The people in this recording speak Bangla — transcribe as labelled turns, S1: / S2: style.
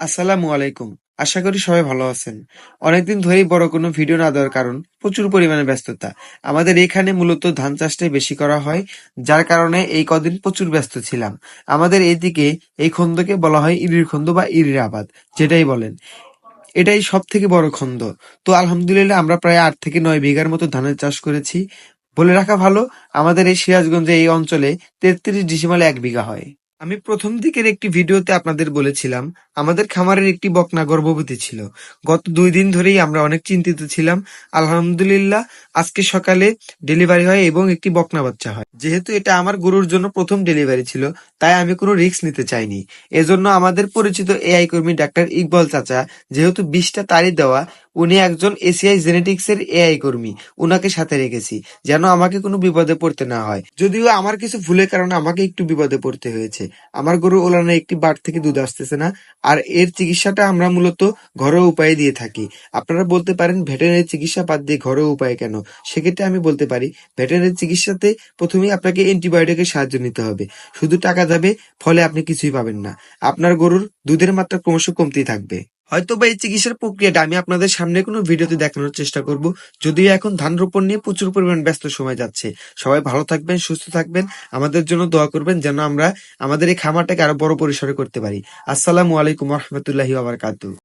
S1: আসসালামু আলাইকুম। আশা করি সবাই ভালো আছেন। অনেকদিন ধরেই বড় কোনো ভিডিও না দেওয়ার কারণ প্রচুর পরিমাণে ব্যস্ততা। আমাদের এখানে মূলত ধান চাষটাই বেশি করা হয়, যার কারণে এই কদিন প্রচুর ব্যস্ত ছিলাম। আমাদের এইদিকে এই খন্দকে বলা হয় ইরির খন্দ বা ইরির আবাদ, যেটাই বলেন। এটাই সব থেকে বড় খন্দ। তো আলহামদুলিল্লাহ আমরা প্রায় আট থেকে নয় বিঘার মতো ধানের চাষ করেছি। বলে রাখা ভালো, আমাদের এই সিরাজগঞ্জে এই অঞ্চলে তেত্রিশ ডিসিমালে এক বিঘা হয়। আমি প্রথম দিকের একটি ভিডিওতে আপনাদের বলেছিলাম, আমাদের খামারের একটি বকনা গর্ভবতী ছিল। গত দুই দিন ধরেই আমরা অনেক চিন্তিত ছিলাম। আলহামদুলিল্লাহ, আজকে সকালে ডেলিভারি হয় এবং একটি বকনা বাচ্চা হয়। যেহেতু এটা আমার গরুর জন্য প্রথম ডেলিভারি ছিল, তাই আমি কোনো রিস্ক নিতে চাইনি। এজন্য আমাদের পরিচিত এআই কর্মী ডাক্তার ইকবল চাচা, যেহেতু বিষটা তারই দেওয়া উনি একজন এসিআই জেনেটিক্স এর এআই কর্মী। উনাকে সাথে রেখেছি, যেন আমাকে কোনো বিপদে পড়তে না হয়। যদিও আমার কিছু ভুলের কারণে আমাকে একটু বিপদে পড়তে হয়েছে। আমার গরু ওলানে একটি বার থেকে দুধ আসতেছে না, আর এর চিকিৎসাটা আমরা মূলত ঘরোয়া উপায়ে দিয়ে থাকি। আপনারা বলতে পারেন ভেটেরিনারি চিকিৎসা বাদ দিয়ে ঘরোয়া উপায় কেন? সেক্ষেত্রে আমি বলতে পারি ভেটেরিনারি চিকিৎসাতে প্রথমেই আপনাকে অ্যান্টিবায়োটিকের সাহায্য নিতে হবে। শুধু টাকা যাবে, ফলে আপনি কিছুই পাবেন না। আপনার গরুর দুধের মাত্রা ক্রমশ কমতেই থাকবে। হয়তো বা এই চিকিৎসার প্রক্রিয়াটা আমি আপনাদের সামনে কোনো ভিডিওতে দেখানোর চেষ্টা করব। যদিও এখন ধান রোপণ নিয়ে প্রচুর পরিমাণ ব্যস্ত সময় যাচ্ছে। সবাই ভালো থাকবেন, সুস্থ থাকবেন। আমাদের জন্য দোয়া করবেন যেন আমরা আমাদের এই খামারটাকে আরও বড় পরিসরে করতে পারি। আসসালামু আলাইকুম রহমতুল্লাহি আবরকাতু